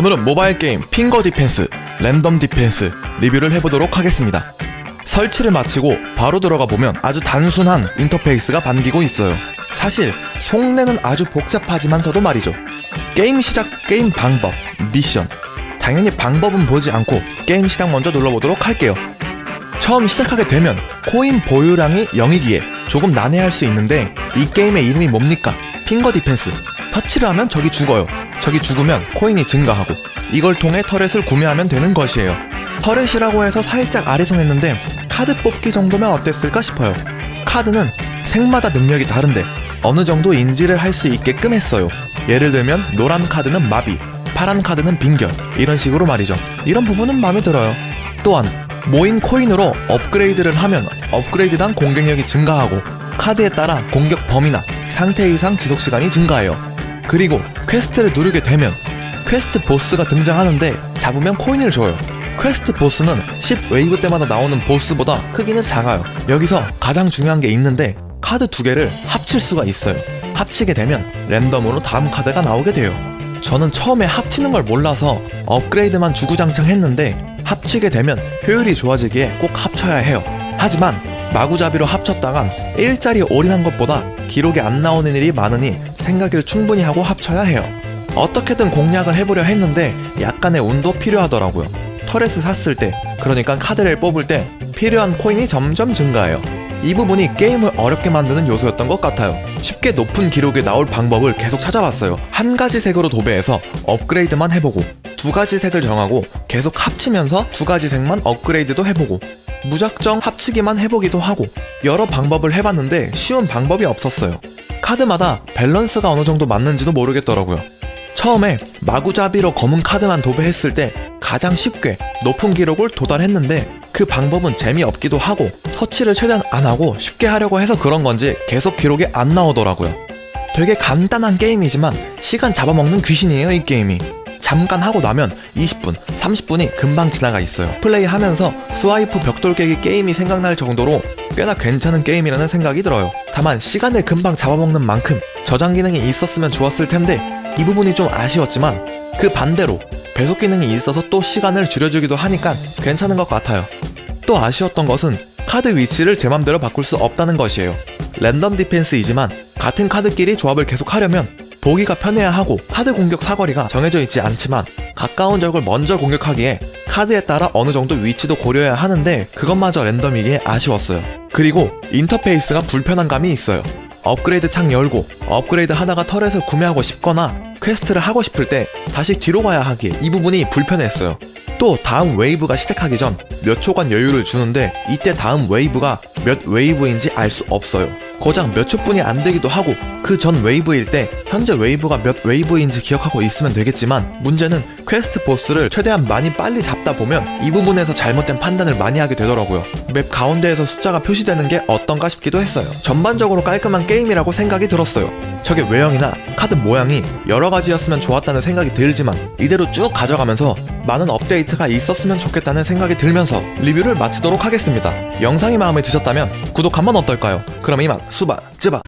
오늘은 모바일 게임 핑거 디펜스, 랜덤 디펜스 리뷰를 해보도록 하겠습니다. 설치를 마치고 바로 들어가 보면 아주 단순한 인터페이스가 반기고 있어요. 사실 속내는 아주 복잡하지만서도 말이죠. 게임 시작, 게임 방법, 미션. 당연히 방법은 보지 않고 게임 시작 먼저 눌러보도록 할게요. 처음 시작하게 되면 코인 보유량이 0이기에 조금 난해할 수 있는데 이 게임의 이름이 뭡니까? 핑거 디펜스. 터치를 하면 적이 죽어요. 적이 죽으면 코인이 증가하고 이걸 통해 터렛을 구매하면 되는 것이에요. 터렛이라고 해서 살짝 아래성했는데 카드 뽑기 정도면 어땠을까 싶어요. 카드는 색마다 능력이 다른데 어느 정도 인지를 할 수 있게끔 했어요. 예를 들면 노란 카드는 마비, 파란 카드는 빙결 이런 식으로 말이죠. 이런 부분은 마음에 들어요. 또한 모인 코인으로 업그레이드를 하면 업그레이드당 공격력이 증가하고 카드에 따라 공격 범위나 상태 이상 지속 시간이 증가해요. 그리고 퀘스트를 누르게 되면 퀘스트 보스가 등장하는데 잡으면 코인을 줘요. 퀘스트 보스는 10웨이브 때마다 나오는 보스보다 크기는 작아요. 여기서 가장 중요한 게 있는데 카드 두 개를 합칠 수가 있어요. 합치게 되면 랜덤으로 다음 카드가 나오게 돼요. 저는 처음에 합치는 걸 몰라서 업그레이드만 주구장창 했는데 합치게 되면 효율이 좋아지기에 꼭 합쳐야 해요. 하지만 마구잡이로 합쳤다가 일자리 올인한 것보다 기록이 안 나오는 일이 많으니 생각을 충분히 하고 합쳐야 해요. 어떻게든 공략을 해보려 했는데 약간의 운도 필요하더라고요. 터렛을 샀을 때, 그러니까 카드를 뽑을 때 필요한 코인이 점점 증가해요. 이 부분이 게임을 어렵게 만드는 요소였던 것 같아요. 쉽게 높은 기록이 나올 방법을 계속 찾아봤어요. 한 가지 색으로 도배해서 업그레이드만 해보고, 두 가지 색을 정하고 계속 합치면서 두 가지 색만 업그레이드도 해보고, 무작정 합치기만 해보기도 하고, 여러 방법을 해봤는데 쉬운 방법이 없었어요. 카드마다 밸런스가 어느 정도 맞는지도 모르겠더라고요. 처음에 마구잡이로 검은 카드만 도배했을 때 가장 쉽게 높은 기록을 도달했는데 그 방법은 재미없기도 하고 터치를 최대한 안 하고 쉽게 하려고 해서 그런 건지 계속 기록이 안 나오더라고요. 되게 간단한 게임이지만 시간 잡아먹는 귀신이에요 이 게임이. 잠깐 하고 나면 20분, 30분이 금방 지나가 있어요. 플레이하면서 스와이프 벽돌 깨기 게임이 생각날 정도로 꽤나 괜찮은 게임이라는 생각이 들어요. 다만 시간을 금방 잡아먹는 만큼 저장 기능이 있었으면 좋았을 텐데 이 부분이 좀 아쉬웠지만 그 반대로 배속 기능이 있어서 또 시간을 줄여주기도 하니까 괜찮은 것 같아요. 또 아쉬웠던 것은 카드 위치를 제 맘대로 바꿀 수 없다는 것이에요. 랜덤 디펜스이지만 같은 카드끼리 조합을 계속 하려면 보기가 편해야 하고 카드 공격 사거리가 정해져 있지 않지만 가까운 적을 먼저 공격하기에 카드에 따라 어느 정도 위치도 고려해야 하는데 그것마저 랜덤이기에 아쉬웠어요. 그리고 인터페이스가 불편한 감이 있어요. 업그레이드 창 열고 업그레이드 하다가 터렛을 구매하고 싶거나 퀘스트를 하고 싶을 때 다시 뒤로 가야 하기에 이 부분이 불편했어요. 또 다음 웨이브가 시작하기 전 몇 초간 여유를 주는데 이때 다음 웨이브가 몇 웨이브인지 알 수 없어요. 고작 몇 초뿐이 안 되기도 하고 그 전 웨이브일 때 현재 웨이브가 몇 웨이브인지 기억하고 있으면 되겠지만 문제는 퀘스트 보스를 최대한 많이 빨리 잡다 보면 이 부분에서 잘못된 판단을 많이 하게 되더라고요. 맵 가운데에서 숫자가 표시되는 게 어떤가 싶기도 했어요. 전반적으로 깔끔한 게임이라고 생각이 들었어요. 저게 외형이나 카드 모양이 여러 가지였으면 좋았다는 생각이 들지만 이대로 쭉 가져가면서 많은 업데이트가 있었으면 좋겠다는 생각이 들면서 리뷰를 마치도록 하겠습니다. 영상이 마음에 드셨다면 구독 한번 어떨까요? 그럼 이만 수바 쯔바